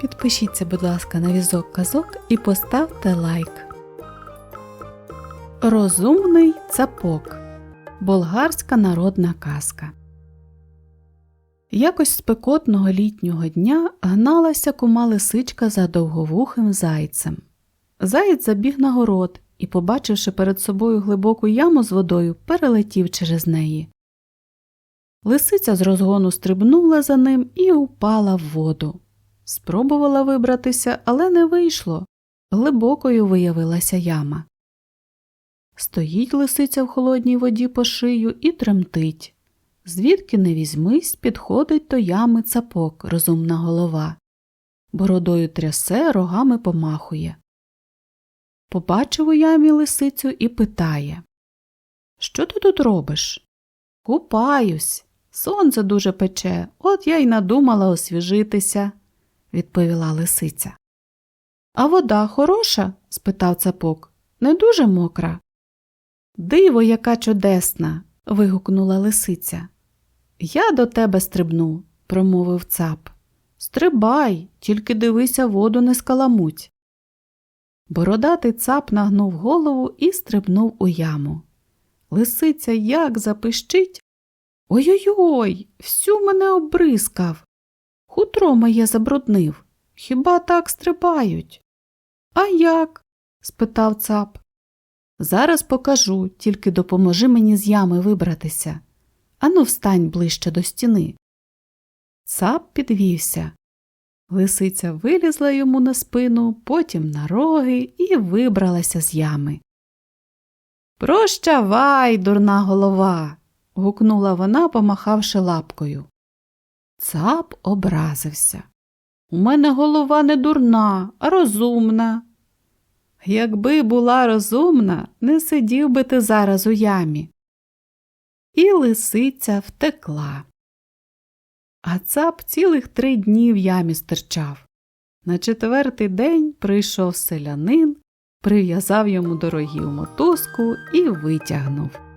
Підпишіться, будь ласка, на візок казок і поставте лайк. Розумний цапок. Болгарська народна казка. Якось спекотного літнього дня гналася кума лисичка за довговухим зайцем. Заєць забіг на город і, побачивши перед собою глибоку яму з водою, перелетів через неї. Лисиця з розгону стрибнула за ним і упала в воду. Спробувала вибратися, але не вийшло. Глибокою виявилася яма. Стоїть лисиця в холодній воді по шию і тремтить. Звідки не візьмись, підходить до ями цапок, розумна голова. Бородою трясе, рогами помахує. Побачив у ямі лисицю і питає Що ти тут робиш? Купаюсь. Сонце дуже пече, от я й надумала освіжитися, відповіла лисиця. А вода хороша? спитав цапок. Не дуже мокра. Диво, яка чудесна. вигукнула лисиця. Я до тебе стрибну, промовив цап. Стрибай, тільки дивися, воду не скаламуть. Бородатий цап нагнув голову і стрибнув у яму. Лисиця як запищить. Ой-ой-ой, всю мене обризкав. Хутро моє забруднив. Хіба так стрибають? А як? спитав цап. Зараз покажу, тільки допоможи мені з ями вибратися. Ану, встань ближче до стіни. Цап підвівся. Лисиця вилізла йому на спину, потім на роги і вибралася з ями. Прощавай, дурна голова. гукнула вона, помахавши лапкою. Цап образився. У мене голова не дурна, а розумна. Якби була розумна, не сидів би ти зараз у ямі. І лисиця втекла. А цап цілих три дні в ямі стирчав. На четвертий день прийшов селянин, прив'язав йому дорогів мотузку і витягнув.